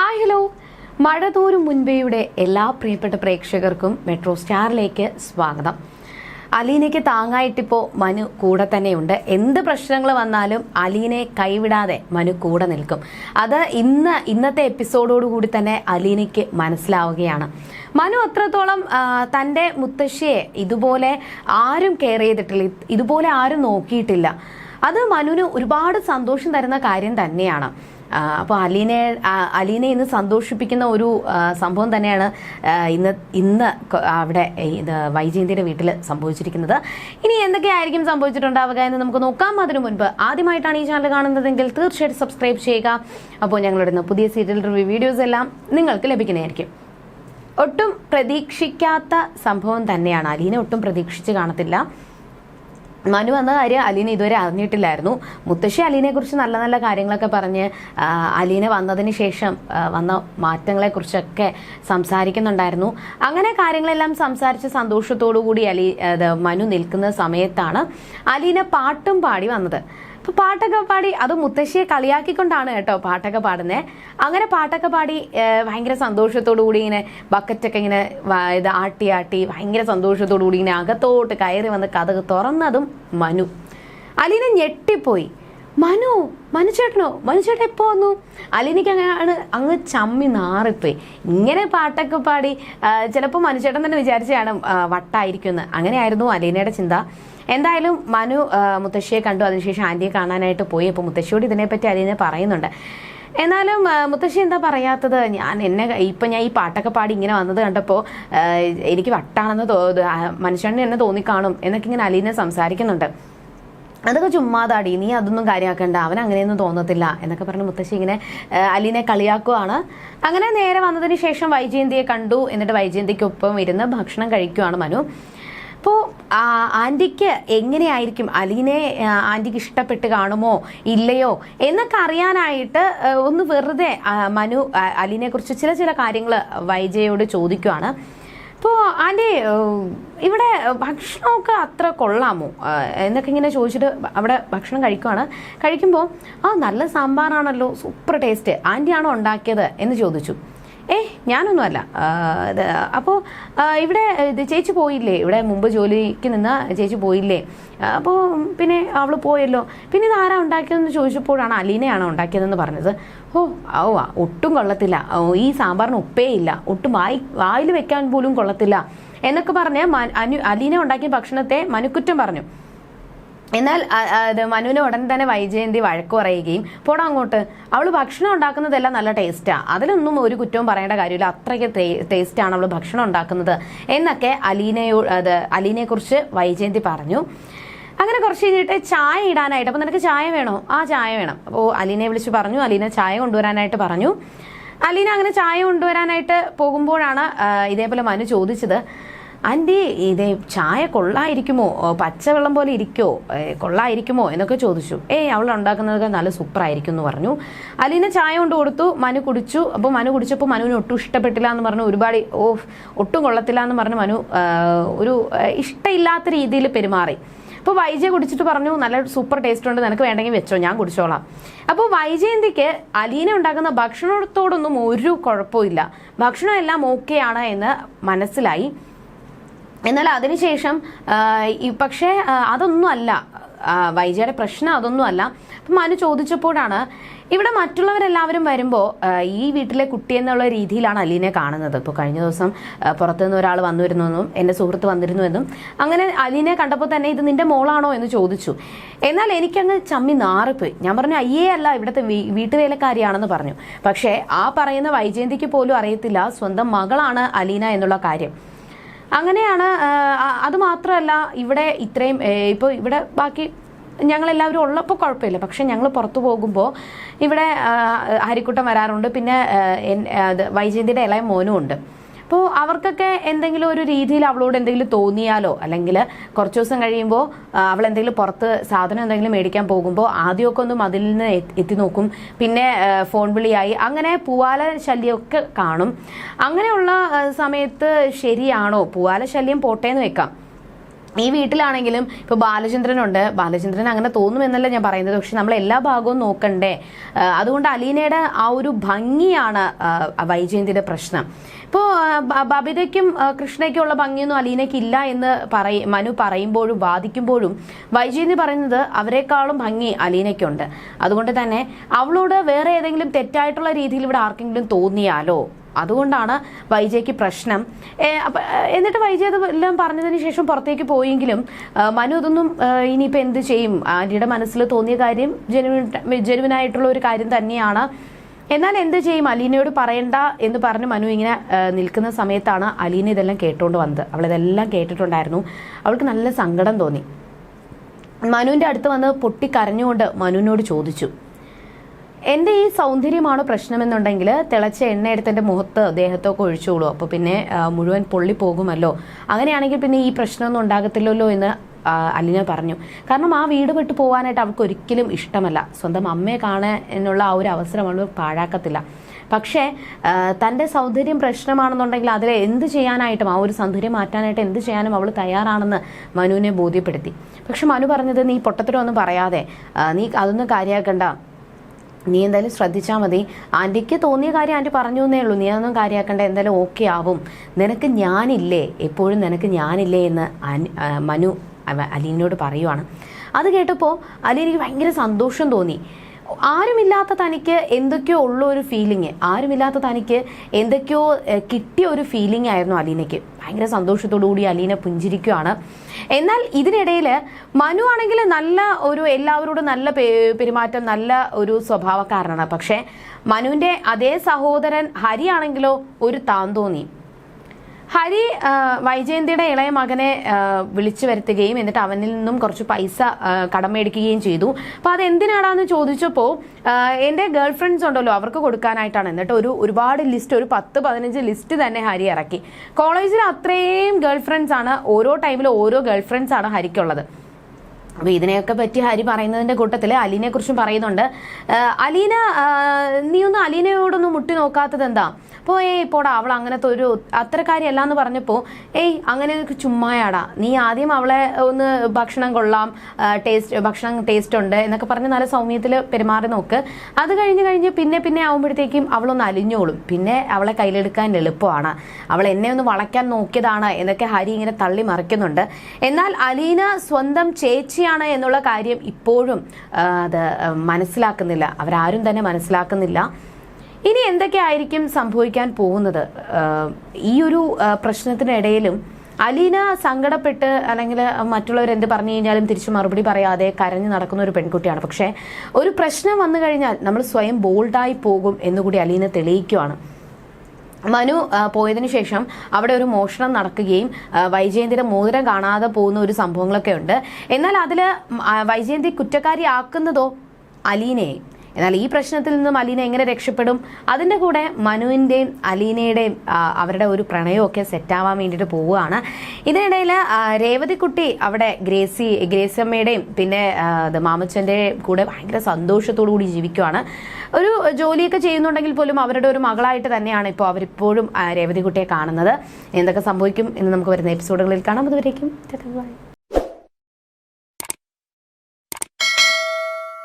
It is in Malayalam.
ഹായ് ഹലോ മഴ തോരും മുൻപേയുടെ എല്ലാ പ്രിയപ്പെട്ട പ്രേക്ഷകർക്കും മെട്രോ സ്റ്റാറിലേക്ക് സ്വാഗതം. അലീനയ്ക്ക് താങ്ങായിട്ടിപ്പോൾ മനു കൂടെ തന്നെയുണ്ട്. എന്ത് പ്രശ്നങ്ങൾ വന്നാലും അലീനെ കൈവിടാതെ മനു കൂടെ നിൽക്കും. അത് ഇന്ന് ഇന്നത്തെ എപ്പിസോഡോടുകൂടി തന്നെ അലീനയ്ക്ക് മനസ്സിലാവുകയാണ്. മനു അത്രത്തോളം തന്റെ മുത്തശ്ശിയെ ഇതുപോലെ ആരും കെയർ ചെയ്തിട്ടില്ല. ഇതുപോലെ ആരും നോക്കിയിട്ടില്ല. അത് മനുവിന് ഒരുപാട് സന്തോഷം തരുന്ന കാര്യം തന്നെയാണ്. അപ്പോൾ അലീനെ അലീനെ ഇന്ന് സന്തോഷിപ്പിക്കുന്ന ഒരു സംഭവം തന്നെയാണ് ഇന്ന് ഇന്ന് അവിടെ ഇത് വൈജയന്തിയുടെ വീട്ടിൽ സംഭവിച്ചിരിക്കുന്നത്. ഇനി എന്തൊക്കെയായിരിക്കും സംഭവിച്ചിട്ടുണ്ടാവുക എന്ന് നമുക്ക് നോക്കാം. അതിനു മുൻപ് ആദ്യമായിട്ടാണ് ഈ ചാനൽ കാണുന്നതെങ്കിൽ തീർച്ചയായിട്ടും സബ്സ്ക്രൈബ് ചെയ്യുക. അപ്പോൾ ഞങ്ങളുടെ പുതിയ സീരിയൽ റിവ്യൂ വീഡിയോസ് എല്ലാം നിങ്ങൾക്ക് ലഭിക്കുന്നതായിരിക്കും. ഒട്ടും പ്രതീക്ഷിക്കാത്ത സംഭവം തന്നെയാണ്. അലീനെ ഒട്ടും പ്രതീക്ഷിച്ച് കാണത്തില്ല. മനു എന്ന കാര്യം അലീന ഇതുവരെ അറിഞ്ഞിട്ടില്ലായിരുന്നു. മുത്തശ്ശി അലീനെ കുറിച്ച് നല്ല നല്ല കാര്യങ്ങളൊക്കെ പറഞ്ഞ് അലീന വന്നതിന് ശേഷം വന്ന മാറ്റങ്ങളെക്കുറിച്ചൊക്കെ സംസാരിക്കുന്നുണ്ടായിരുന്നു. അങ്ങനെ കാര്യങ്ങളെല്ലാം സംസാരിച്ച് സന്തോഷത്തോടു കൂടി അലി മനു നിൽക്കുന്ന സമയത്താണ് അലീന പാട്ടും പാടി വന്നത്. അപ്പൊ പാട്ടൊക്കെ പാടി അത് മുത്തശ്ശിയെ കളിയാക്കിക്കൊണ്ടാണ് കേട്ടോ പാട്ടൊക്കെ പാടുന്നത് അങ്ങനെ പാട്ടൊക്കെ പാടി ഭയങ്കര സന്തോഷത്തോടു കൂടി ഇങ്ങനെ ബക്കറ്റൊക്കെ ഇങ്ങനെ ഇത് ആട്ടി ആട്ടി ഭയങ്കര സന്തോഷത്തോടു കൂടി ഇങ്ങനെ അകത്തോട്ട് കയറി വന്ന് കഥക് തുറന്നതും മനു. അലീന ഞെട്ടിപ്പോയി. മനു മനു മനുചേട്ടനോ മനുചേട്ടൻ എപ്പോ വന്നു? അലീനയ്ക്ക് അങ്ങനെയാണ് അങ്ങ് ചമ്മി നാറിപ്പോയി. ഇങ്ങനെ പാട്ടൊക്കെ പാടി ചിലപ്പോൾ മനു ചേട്ടൻ തന്നെ വിചാരിച്ചാണ് വട്ടായിരിക്കുമെന്ന്. അങ്ങനെയായിരുന്നു അലീനയുടെ ചിന്ത. എന്തായാലും മനു മുത്തശ്ശിയെ കണ്ടു. അതിനുശേഷം ആന്റിയെ കാണാനായിട്ട് പോയി. അപ്പോൾ മുത്തശ്ശിയോട് ഇതിനെപ്പറ്റി അതിനെ പറയുന്നുണ്ട്. എന്നാലും മുത്തശ്ശി എന്താ പറയാത്തത്? ഞാൻ എന്നെ ഇപ്പം ഞാൻ ഈ പാട്ടൊക്കെ പാടി ഇങ്ങനെ വന്നത് കണ്ടപ്പോൾ എനിക്ക് വട്ടാണെന്ന് തോ മനുഷ്യനെ എന്നെ തോന്നിക്കാണും എന്നൊക്കെ ഇങ്ങനെ അലീനെ സംസാരിക്കുന്നുണ്ട്. അതൊക്കെ ചുമ്മാതാടി നീ അതൊന്നും കാര്യമാക്കണ്ട അവൻ അങ്ങനെയൊന്നും തോന്നത്തില്ല എന്നൊക്കെ പറഞ്ഞ് മുത്തശ്ശി ഇങ്ങനെ അലീനെ കളിയാക്കുവാണ്. അങ്ങനെ നേരെ വന്നതിന് ശേഷം വൈജയന്തിയെ കണ്ടു. എന്നിട്ട് വൈജയന്തിക്കൊപ്പം ഇരുന്ന് ഭക്ഷണം കഴിക്കുവാണ് മനു. അപ്പോൾ ആന്റിക്ക് എങ്ങനെയായിരിക്കും? അലീനെ ആന്റിക്ക് ഇഷ്ടപ്പെട്ട് കാണുമോ? ഇല്ലയോ? എന്നൊക്കെ അറിയാനായിട്ട് ഒന്ന് വെറുതെ മനു അലീനെ കുറിച്ച് ചില ചില കാര്യങ്ങൾ വൈജയോട് ചോദിക്കുവാണ്. അപ്പോൾ ആന്റി ഇവിടെ ഭക്ഷണമൊക്കെ അത്ര കൊള്ളാമോ? എന്നൊക്കെ ഇങ്ങനെ ചോദിച്ചിട്ട് അവിടെ ഭക്ഷണം കഴിക്കുവാണ്. കഴിക്കുമ്പോൾ ആ നല്ല സാമ്പാറാണല്ലോ സൂപ്പർ ടേസ്റ്റ്. ആന്റിയാണോ ഉണ്ടാക്കിയത്? എന്ന് ചോദിച്ചു. ഏ ഞാനൊന്നുമല്ല. അപ്പോൾ ഇവിടെ ഇത് ചേച്ചി പോയില്ലേ? ഇവിടെ മുമ്പ് ജോലിക്ക് നിന്ന് ചേച്ചി പോയില്ലേ? അപ്പോൾ പിന്നെ അവൾ പോയല്ലോ. പിന്നെ ഇത് ആരാ ഉണ്ടാക്കിയതെന്ന് ചോദിച്ചപ്പോഴാണ് അലീനയാണോ ഉണ്ടാക്കിയതെന്ന് പറഞ്ഞത്. ഓ ഓ ഒട്ടും കൊള്ളത്തില്ല. ഈ സാമ്പാറിന് ഉപ്പേ ഇല്ല. ഒട്ടും വായി വായിൽ വെക്കാൻ പോലും കൊള്ളത്തില്ല. എന്നൊക്കെ പറഞ്ഞ് മനു അലീന ഉണ്ടാക്കിയ ഭക്ഷണത്തെ മനുക്കുറ്റം പറഞ്ഞു. എന്നാൽ അത് മനുവിന് ഉടൻ തന്നെ വൈജയന്തി വഴക്ക് പറയുകയും പോടാ അങ്ങോട്ട് അവൾ ഭക്ഷണം ഉണ്ടാക്കുന്നതെല്ലാം നല്ല ടേസ്റ്റാണ് അതിലൊന്നും ഒരു കുറ്റവും പറയേണ്ട കാര്യമില്ല. അത്രയ്ക്ക് ടേസ്റ്റാണ് അവൾ ഭക്ഷണം ഉണ്ടാക്കുന്നത്. എന്നൊക്കെ അലീനയോ അത് അലീനയെ കുറിച്ച് വൈജയന്തി പറഞ്ഞു. അങ്ങനെ കുറച്ച് കഴിഞ്ഞിട്ട് ചായ ഇടാനായിട്ട് അപ്പോൾ നിനക്ക് ചായ വേണോ? ആ ചായ വേണം. അപ്പോൾ അലീനയെ വിളിച്ച് പറഞ്ഞു. അലീന ചായ കൊണ്ടുവരാനായിട്ട് പറഞ്ഞു. അലീന അങ്ങനെ ചായ കൊണ്ടുവരാനായിട്ട് പോകുമ്പോഴാണ് ഇതേപോലെ മനു ചോദിച്ചത്. ആന്റി ഇത് ചായ കൊള്ളായിരിക്കുമോ? പച്ചവെള്ളം പോലെ ഇരിക്കോ? കൊള്ളായിരിക്കുമോ? എന്നൊക്കെ ചോദിച്ചു. ഏയ് അവൾ ഉണ്ടാക്കുന്നതൊക്കെ നല്ല സൂപ്പറായിരിക്കും എന്ന് പറഞ്ഞു. അലീന ചായ കൊണ്ട് കൊടുത്തു മനു കുടിച്ചു. അപ്പോൾ മനു കുടിച്ചപ്പോൾ മനുവിന് ഒട്ടും ഇഷ്ടപ്പെട്ടില്ല എന്ന് പറഞ്ഞു ഒരുപാട് ഓ ഒട്ടും കൊള്ളത്തില്ല എന്ന് പറഞ്ഞു മനു ഒരു ഇഷ്ടമില്ലാത്ത രീതിയിൽ പെരുമാറി. അപ്പോൾ വൈജയ കുടിച്ചിട്ട് പറഞ്ഞു നല്ല സൂപ്പർ ടേസ്റ്റ് ഉണ്ട് നിനക്ക് വേണ്ടെങ്കിൽ വെച്ചോ ഞാൻ കുടിച്ചോളാം. അപ്പോൾ വൈജയന്തിക്ക് അലീന ഉണ്ടാക്കുന്ന ഭക്ഷണത്തോടൊന്നും ഒരു കുഴപ്പമില്ല ഭക്ഷണം എല്ലാം ഓക്കെയാണ് എന്ന് മനസ്സിലായി. എന്നാൽ അതിനുശേഷം പക്ഷേ അതൊന്നും അല്ല വൈജയുടെ പ്രശ്നം അതൊന്നും അല്ല അപ്പം മനു ചോദിച്ചപ്പോഴാണ് ഇവിടെ മറ്റുള്ളവരെല്ലാവരും വരുമ്പോൾ ഈ വീട്ടിലെ കുട്ടി എന്നുള്ള രീതിയിലാണ് അലീനെ കാണുന്നത്. ഇപ്പോൾ കഴിഞ്ഞ ദിവസം പുറത്തു പുറത്തുനിന്ന് ഒരാൾ വന്നിരുന്നെന്നും എന്റെ സുഹൃത്ത് വന്നിരുന്നുവെന്നും അങ്ങനെ അലീനെ കണ്ടപ്പോൾ തന്നെ ഇത് നിന്റെ മോളാണോ എന്ന് ചോദിച്ചു. എന്നാൽ എനിക്കങ്ങ് ചമ്മി നാറിപ്പോയി. ഞാൻ പറഞ്ഞു അയ്യേ അല്ല ഇവിടുത്തെ വീട്ടുവേലക്കാരിയാണെന്ന് പറഞ്ഞു. പക്ഷേ ആ പറയുന്ന വൈജയന്തിക്ക് പോലും അറിയത്തില്ല സ്വന്തം മകളാണ് അലീന എന്നുള്ള കാര്യം. അങ്ങനെയാണ് അത് മാത്രമല്ല ഇവിടെ ഇത്രയും ഇപ്പോൾ ഇവിടെ ബാക്കി ഞങ്ങളെല്ലാവരും ഉള്ളപ്പോൾ കുഴപ്പമില്ല. പക്ഷെ ഞങ്ങൾ പുറത്തു പോകുമ്പോൾ ഇവിടെ അരിക്കുട്ടം വരാറുണ്ട്. പിന്നെ വൈജയന്തിയുടെ ഇളയ മോനും ഉണ്ട്. അപ്പോൾ അവർക്കൊക്കെ എന്തെങ്കിലും ഒരു രീതിയിൽ അവളോട് എന്തെങ്കിലും തോന്നിയാലോ? അല്ലെങ്കിൽ കുറച്ച് ദിവസം കഴിയുമ്പോൾ അവൾ എന്തെങ്കിലും പുറത്ത് സാധനം എന്തെങ്കിലും മേടിക്കാൻ പോകുമ്പോൾ ആദ്യമൊക്കെ ഒന്ന് മതിൽ നിന്ന് എത്തി- നോക്കും. പിന്നെ ഫോൺ വിളിയായി. അങ്ങനെ പൂവാല ശല്യമൊക്കെ കാണും. അങ്ങനെയുള്ള സമയത്ത് ശരിയാണോ? പൂവാല ശല്യം പോട്ടേന്ന് വെക്കാം. ഈ വീട്ടിലാണെങ്കിലും ഇപ്പോൾ ബാലചന്ദ്രനുണ്ട്. ബാലചന്ദ്രൻ അങ്ങനെ തോന്നുമെന്നല്ല ഞാൻ പറയുന്നത്. പക്ഷെ നമ്മൾ എല്ലാ ഭാഗവും നോക്കണ്ടേ. അതുകൊണ്ട് അലീനയുടെ ആ ഒരു ഭംഗിയാണ് വൈജയന്തിയുടെ പ്രശ്നം. ഇപ്പോൾ ബബിതയ്ക്കും കൃഷ്ണയ്ക്കും ഉള്ള ഭംഗിയൊന്നും അലീനയ്ക്ക് ഇല്ല എന്ന് പറയ മനു പറയുമ്പോഴും വാദിക്കുമ്പോഴും വൈജയന്തി പറയുന്നത് അവരെക്കാളും ഭംഗി അലീനയ്ക്കുണ്ട്. അതുകൊണ്ട് തന്നെ അവളോട് വേറെ ഏതെങ്കിലും തെറ്റായിട്ടുള്ള രീതിയിൽ ഇവിടെ ആർക്കെങ്കിലും തോന്നിയാലോ? അതുകൊണ്ടാണ് വൈജയ്ക്ക് പ്രശ്നം. എന്നിട്ട് വൈജയ് അത് എല്ലാം പറഞ്ഞതിന് ശേഷം പുറത്തേക്ക് പോയെങ്കിലും മനു ഇതൊന്നും ആ, ഇനിയിപ്പോൾ എന്ത് ചെയ്യും? ആന്റിയുടെ മനസ്സിൽ തോന്നിയ കാര്യം ജനുവിൻ ജനുവിനായിട്ടുള്ള ഒരു കാര്യം തന്നെയാണ്. എന്നാൽ എന്ത് ചെയ്യും? അലീനയോട് പറയണ്ട എന്ന് പറഞ്ഞ് മനു ഇങ്ങനെ നിൽക്കുന്ന സമയത്താണ് അലീന ഇതെല്ലാം കേട്ടുകൊണ്ട് വന്നത്. അവൾ ഇതെല്ലാം കേട്ടിട്ടുണ്ടായിരുന്നു. അവൾക്ക് നല്ല സങ്കടം തോന്നി. മനുവിന്റെ അടുത്ത് വന്ന് പൊട്ടിക്കരഞ്ഞുകൊണ്ട് മനുവിനോട് ചോദിച്ചു. എന്റെ ഈ സൗന്ദര്യമാണ് പ്രശ്നമെന്നുണ്ടെങ്കിൽ തിളച്ച എണ്ണ എടുത്ത് എന്റെ മുഖത്ത് ദേഹത്തൊക്കെ ഒഴിച്ചോളൂ അപ്പോൾ പിന്നെ മുഴുവൻ പൊള്ളി പോകുമല്ലോ. അങ്ങനെയാണെങ്കിൽ പിന്നെ ഈ പ്രശ്നമൊന്നും ഉണ്ടാകത്തില്ലല്ലോ എന്ന് അലിന പറഞ്ഞു. കാരണം ആ വീട് വിട്ടു പോകാനായിട്ട് അവൾക്ക് ഒരിക്കലും ഇഷ്ടമല്ല. സ്വന്തം അമ്മയെ കാണാനുള്ള ആ ഒരു അവസരം അവൾ പാഴാക്കത്തില്ല. പക്ഷേ തന്റെ സൗന്ദര്യം പ്രശ്നമാണെന്നുണ്ടെങ്കിൽ അതിൽ എന്ത് ചെയ്യാനായിട്ടും ആ ഒരു സൗന്ദര്യം മാറ്റാനായിട്ട് എന്ത് ചെയ്യാനും അവൾ തയ്യാറാണെന്ന് മനുവിനെ ബോധ്യപ്പെടുത്തി. പക്ഷെ മനു പറഞ്ഞത് നീ പൊട്ടത്തിലൊന്നും പറയാതെ നീ അതൊന്നും കാര്യമാക്കണ്ട നീ എന്തായാലും ശ്രദ്ധിച്ചാൽ മതി. ആന്റിക്ക് തോന്നിയ കാര്യം ആന്റി പറഞ്ഞു എന്നേ ഉള്ളൂ. നീ അതൊന്നും കാര്യമാക്കണ്ട എന്തായാലും ഓക്കെ ആവും. നിനക്ക് ഞാനില്ലേ? എപ്പോഴും നിനക്ക് ഞാനില്ലേ എന്ന് മനു അലീനോട് പറയുവാണ്. അത് കേട്ടപ്പോൾ അലീനയ്ക്ക് ഭയങ്കര സന്തോഷം തോന്നി. ആരുമില്ലാത്ത തനിക്ക് എന്തൊക്കെയോ ഉള്ള ഒരു ഫീലിംഗ് ആരുമില്ലാത്ത തനിക്ക് എന്തൊക്കെയോ കിട്ടിയ ഒരു ഫീലിംഗ് ആയിരുന്നു അലീനയ്ക്ക്. ഭയങ്കര സന്തോഷത്തോടു കൂടി അലീന പുഞ്ചിരിക്കുകയാണ് എന്നാൽ ഇതിനിടയിൽ മനു ആണെങ്കിൽ നല്ല ഒരു എല്ലാവരോടും നല്ല പെരുമാറ്റം നല്ല ഒരു സ്വഭാവക്കാരനാണ്. പക്ഷേ മനുവിന്റെ അതേ സഹോദരൻ ഹരി ആണെങ്കിലോ ഒരു താന്തോന്നി ഹരി വൈജയന്തിയുടെ ഇളയ മകനെ വിളിച്ചു വരുത്തുകയും എന്നിട്ട് അവനിൽ നിന്നും കുറച്ച് പൈസ കടമേടിക്കുകയും കടം മേടിക്കുകയും ചെയ്തു. അപ്പോൾ അത് എന്തിനാടാന്ന് ചോദിച്ചപ്പോൾ എന്റെ ഗേൾ ഫ്രണ്ട്സ് ഉണ്ടല്ലോ അവർക്ക് കൊടുക്കാനായിട്ടാണ്. എന്നിട്ട് ഒരു ഒരുപാട് ലിസ്റ്റ് ഒരു പത്ത് പതിനഞ്ച് ലിസ്റ്റ് തന്നെ ഹരി ഇറക്കി. കോളേജിൽ അത്രയും ഗേൾ ഫ്രണ്ട്സ് ആണ് ഓരോ ടൈമിലും ഓരോ ഗേൾ ഫ്രണ്ട്സ് ആണ് ഹരിക്കുള്ളത്. അപ്പോൾ ഇതിനെയൊക്കെ പറ്റി ഹരി പറയുന്നതിന്റെ കൂട്ടത്തിൽ അലീനെ കുറിച്ചും പറയുന്നുണ്ട്. അലീന നീ ഒന്ന് അലീനയോടൊന്ന് മുട്ടി നോക്കാത്തത് എന്താ? അപ്പോൾ ഏയ് പോടാ അവൾ അങ്ങനത്തെ ഒരു അത്തരക്കാരിയല്ല എന്ന് പറഞ്ഞപ്പോൾ ഏയ് അങ്ങനെ ഒരു ചുമ്മായാടാ. നീ ആദ്യം അവളെ ഒന്ന് ഭക്ഷണം കൊള്ളാം ടേസ്റ്റ് ഭക്ഷണം ടേസ്റ്റ് ഉണ്ട് എന്നൊക്കെ പറഞ്ഞ് നല്ല സൗമ്യത്തിൽ പെരുമാറി നോക്ക്. അത് കഴിഞ്ഞ് കഴിഞ്ഞ് പിന്നെ പിന്നെ ആവുമ്പോഴത്തേക്കും അവളൊന്ന് അലിഞ്ഞോളും. പിന്നെ അവളെ കയ്യിലെടുക്കാൻ എളുപ്പമാണ്. അവൾ എന്നെ ഒന്ന് വളയ്ക്കാൻ നോക്കിയതാണ് എന്നൊക്കെ ഹരി ഇങ്ങനെ തള്ളി മറിക്കുന്നുണ്ട്. എന്നാൽ അലീന സ്വന്തം ചേച്ചിയാണ് എന്നുള്ള കാര്യം ഇപ്പോഴും അത് മനസ്സിലാക്കുന്നില്ല. അവരാരും തന്നെ മനസ്സിലാക്കുന്നില്ല. ഇനി എന്തൊക്കെയായിരിക്കും സംഭവിക്കാൻ പോകുന്നത്? ഈ ഒരു പ്രശ്നത്തിനിടയിലും അലീന സങ്കടപ്പെട്ട് അല്ലെങ്കിൽ മറ്റുള്ളവർ എന്ത് പറഞ്ഞു കഴിഞ്ഞാലും തിരിച്ചു മറുപടി പറയാതെ കരഞ്ഞു നടക്കുന്ന ഒരു പെൺകുട്ടിയാണ്. പക്ഷേ ഒരു പ്രശ്നം വന്നു കഴിഞ്ഞാൽ നമ്മൾ സ്വയം ബോൾഡായി പോകും എന്നുകൂടി അലീന തെളിയിക്കുകയാണ് മനു പോയതിനു ശേഷം അവിടെ ഒരു മോഷണം നടക്കുകയും വൈജയന്തിയുടെ മോതിരം കാണാതെ പോകുന്ന ഒരു സംഭവങ്ങളൊക്കെ ഉണ്ട്. എന്നാൽ അതിൽ വൈജയന്തി കുറ്റക്കാരിയാക്കുന്നതോ? അലീനയെ. എന്നാൽ ഈ പ്രശ്നത്തിൽ നിന്നും അലീന എങ്ങനെ രക്ഷപ്പെടും? അതിന്റെ കൂടെ മനുവിന്റെയും അലീനയുടെയും അവരുടെ ഒരു പ്രണയമൊക്കെ സെറ്റാവാൻ വേണ്ടിയിട്ട് പോവുകയാണ്. ഇതിനിടയിൽ രേവതിക്കുട്ടി അവിടെ ഗ്രേസി ഗ്രേസമ്മയുടെയും പിന്നെ മാമച്ചന്റെ കൂടെ ഭയങ്കര സന്തോഷത്തോടു കൂടി ജീവിക്കുവാണ്. ഒരു ജോലിയൊക്കെ ചെയ്യുന്നുണ്ടെങ്കിൽ പോലും അവരുടെ ഒരു മകളായിട്ട് തന്നെയാണ് ഇപ്പോൾ അവരിപ്പോഴും രേവതിക്കുട്ടിയെ കാണുന്നത്. എന്തൊക്കെ സംഭവിക്കും എന്ന് നമുക്ക് വരുന്ന എപ്പിസോഡുകളിൽ കാണാം. അതുവരേക്കും ബൈ.